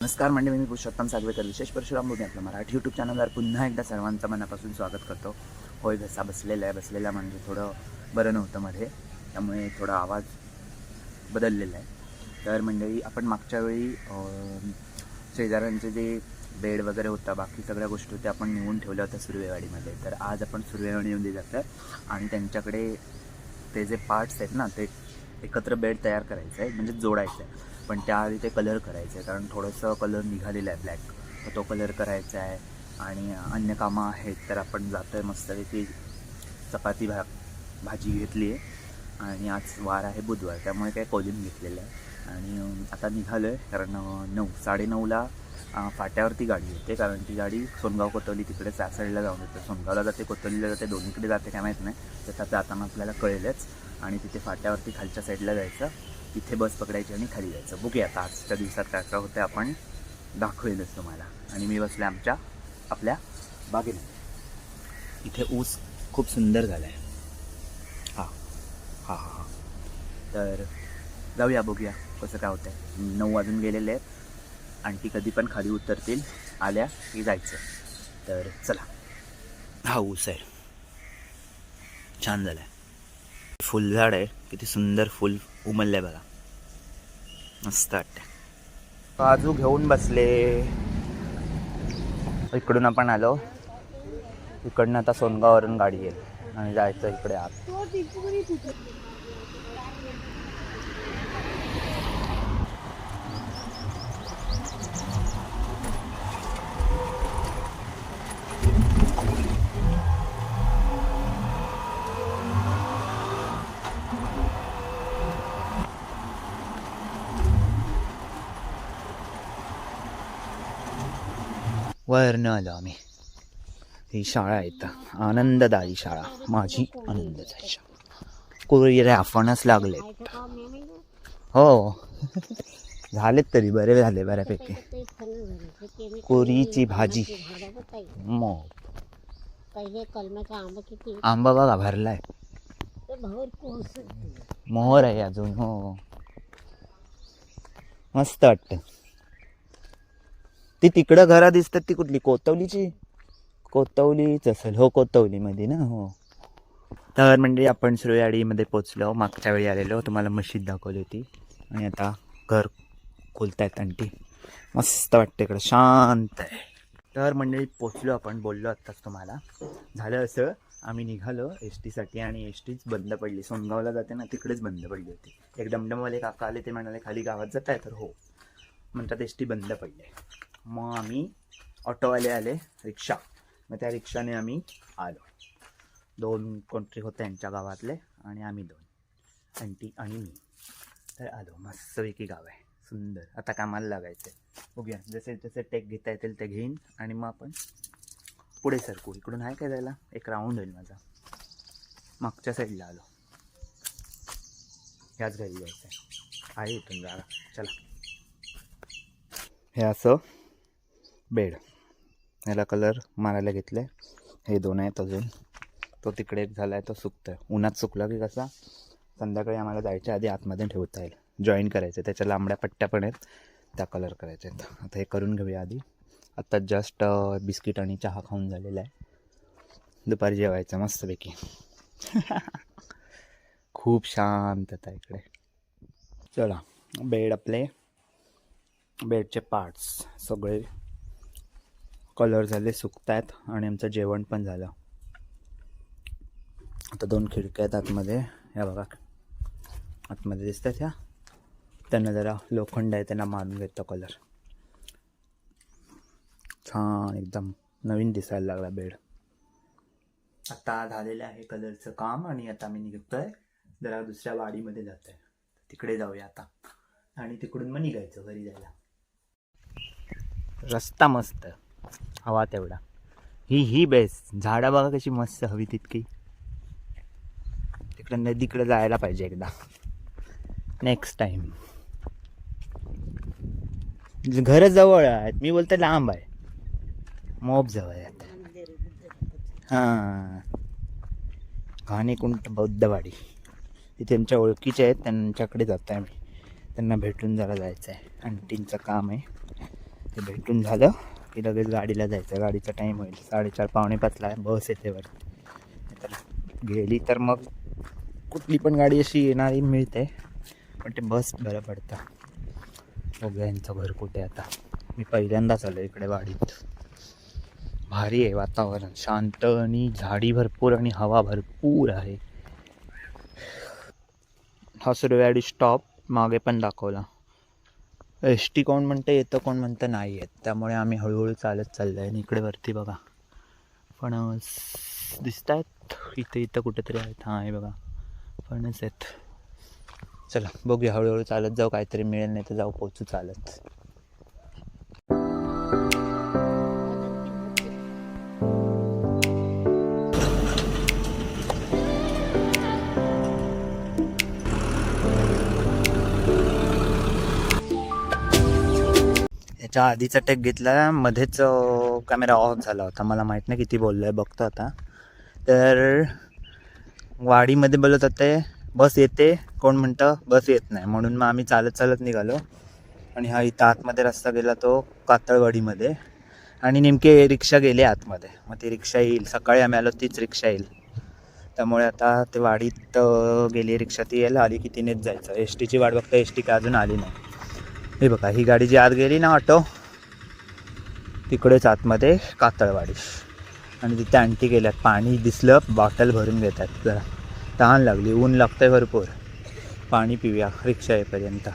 नमस्कार म्हणजे मी पुरुषोत्तम सागवेकर विशेष परशुराम बोलणे आपलं मराठी यूट्यूब चॅनलवर पुन्हा एकदा सर्वांचं मनापासून स्वागत करतो. होय घसा बसलेला आहे बसलेला म्हणजे थोडं बरं नव्हतं मध्ये. त्यामुळे थोडा आवाज बदललेला आहे. तर मंडळी आपण मागच्या वेळी शेजाऱ्यांचे जे बेड वगैरे होता बाकी सगळ्या गोष्टी होत्या आपण नेऊन ठेवल्या होत्या सुर्वेवाडीमध्ये. तर आज आपण सुर्वेवाडीमध्ये जातो. आहे आणि त्यांच्याकडे ते जे पार्ट्स आहेत ना ते एकत्र बेड तयार करायचं आहे म्हणजे जोडायचं आहे पण त्याआधी ते कलर करायचं आहे कारण थोडंसं कलर निघालेलं आहे ब्लॅक तर तो कलर करायचा आहे. आणि अन्य कामं आहेत तर आपण जातो आहे मस्तपैकी चपाती भा भाजी घेतली आहे. आणि आज वार आहे बुधवार त्यामुळे काय कोलिम घेतलेलं आहे. आणि आता निघालो आहे कारण नऊ साडेनऊला फाट्यावरती गाडी येते. कारण ती गाडी सोनगाव कोतवली तिकडे त्या साईडला जाऊन येते. सोनगावला जाते कोतवलीला जाते दोन्हीकडे जाते काय माहीत नाही. तर जाताना आपल्याला कळेलच. आणि तिथे फाट्यावरती खालच्या साईडला जायचं. तिथे बस पकडायची आणि खाली जायचं. बघूया आता आजच्या दिवसात काय काय होतं आपण दाखवेलच तुम्हाला. आणि मी बसले आमच्या आपल्या बागेमध्ये. इथे ऊस खूप सुंदर झाला आहे हां. हां हां हां. तर जाऊया बघूया कसं काय होतं आहे नऊ वाजून गेलेले आहेत. आणखी कधी पण खाली उतरतील आल्या की जायचं. तर चला. हा ऊस आहे. छान झाला आहे फुलझाड आहे. किती सुंदर फुल उमलले बघा. मस्त वाटतं काजू घेऊन बसले. इकडून आपण आलो. इकडनं आता सोनगाववरून गाडी येईल. आणि जायचं इकडे आत. वरनं आलो आम्ही ही शाळा आहे तर आनंददायी शाळा माझी आनंददायी शाळा. कुरिअर आपणच लागले हो. झालेत तरी बरे झाले बऱ्यापैकी. कोरीची भाजी. मग आंबा बघा भरलाय. मोहर आहे अजून हो. मस्त वाटतं. ती तिकडं घरं दिसतात ती कुठली? कोतवलीची? कोतवलीच असेल. हो कोतवलीमध्ये ना हो. तर म्हणजे आपण सुरयाडीमध्ये पोचलो. मागच्या वेळी आलेलो. तुम्हाला मशीद दाखवली होती. आणि आता घर खोलतायत आंटी. मस्त वाटतं इकडं. शांत आहे. तर मंडळी पोचलो आपण. बोललो आत्ताच तुम्हाला. झालं असं. आम्ही निघालो एस टीसाठी आणि एस टीच बंद पडली. सोनगावला जाते ना तिकडेच बंद पडली होती. एक डमडमवाले काका आले ते म्हणाले खाली गावात जात आहे तर हो. म्हणतात एस टी बंद पडली आहे. मग आम्ही ऑटोवाले आले रिक्षा. मग त्या रिक्षाने आम्ही आलो. दोन कोणतरी होते यांच्या गावातले आणि आम्ही दोन. आंटी आणि मी. तर आलो. मस्तपैकी गाव आहे. सुंदर. आता कामाला लागायचं आहे बघूया. जसे जसे टेक घेता येतील ते घेईन आणि मग आपण पुढे सरकू. इकडून आहे काय जायला? एक राऊंड होईल माझा. मागच्या साईडला आलो. ह्याच घरी जायचं आहे आहे इथून जागा. चला. हे असं बेड. ह्याला कलर मारायला घेतले हे दोन आहेत अजून. तो तिकडे एक झाला आहे तो सुकतोय. उन्हात सुकला की कसा? संध्याकाळी आम्हाला जायच्या आधी आतमध्ये ठेवता येईल. जॉईन करायचं त्याच्या लांबड्या पट्ट्या पण आहेत. त्या कलर करायच्या आहेत. आता हे करून घेऊया आधी. आत्ता जस्ट बिस्किट आणि चहा खाऊन झालेला आहे. दुपारी जेवायचं मस्तपैकी. खूप शांतता इकडे. चला. बेड आपले. बेडचे पार्ट्स सगळे कलर झाले सुकतायत आणि आमचं जेवण पण झालं. आता दोन खिडक्या आहेत आतमध्ये. या बघा. आतमध्ये दिसतात ह्या. त्यांना जरा लोखंड आहे त्यांना मारून घेतो कलर छान एकदम नवीन दिसायला लागला बेड. आता झालेलं आहे कलरचं काम आणि आता मी निघतोय. जरा दुसऱ्या वाडीमध्ये जात आहे तिकडे जाऊया आता. आणि तिकडून मग निघायचं घरी जायला. रस्ता मस्त. हवा तेवढा. ही ही बेस्ट झाडं बघा कशी मस्त हवी तितकी. तिकडे नदीकडे जायला पाहिजे एकदा. नेक्स्ट टाइम घर जवळ आहेत. मी बोलतो लांब आहे. मोप जवळ आहेत. हां. घाणेकुंट बौद्धवाडी. ते त्यांच्या ओळखीचे आहेत. त्यांच्याकडे जात आहे मी त्यांना भेटून जरा जायचं आहे आंटींचं काम आहे. ते भेटून झालं. की लगेच गाडीला जायचं. गाडीचा टाईम होईल. साडेचार पावणे पाचला आहे बस येते वरती तर गेली तर मग कुठली पण गाडी अशी येणारी मिळते. पण ते बस बरं पडतं. बघूया यांचं घर कुठे आता? मी पहिल्यांदाच आलो इकडे वाडीत. भारी आहे वातावरण. शांत आणि झाडी भरपूर आणि हवा भरपूर आहे. हा सुरवाडी स्टॉप मागे पण दाखवला. एस टी कोण म्हणतं येतं कोण म्हणतं नाही येत. त्यामुळे आम्ही हळूहळू चालत चाललो आहे आणि इकडे वरती बघा. फणस दिसत आहेत इथं इथं कुठेतरी आहेत. हां हे बघा. फणस आहेत. चला बघूया. हळूहळू चालत जाऊ. काहीतरी मिळेल नाही तर जाऊ. पोचू चालत. याच्या आधीचा टेक घेतला मध्येच कॅमेरा ऑफ झाला होता. मला माहीत नाही किती बोललो आहे बघतो आता. तर वाडीमध्ये बोलत होते बस येते. कोण म्हणतं बस येत नाही. म्हणून मग आम्ही चालत चालत निघालो. आणि हा इथं आतमध्ये रस्ता गेला तो कातळवाडीमध्ये. आणि नेमके रिक्षा गेले आतमध्ये. मग ती रिक्षा येईल. सकाळी आम्ही आलो तीच रिक्षा येईल. त्यामुळे आता ते वाडीत गेली रिक्षा. ती यायला आली की तिनेच जायचं. एस टीची वाट बघता एस टी काय अजून आली नाही. हे बघा ही गाडी जी आत गेली ना ऑटो तिकडेच आतमध्ये कातळवाडी. आणि तिथे आणटी गेल्यात पाणी दिसलं बॉटल भरून घेतात. जरा तहान लागली ऊन लागतंय भरपूर. पाणी पिऊया रिक्षा येईपर्यंत.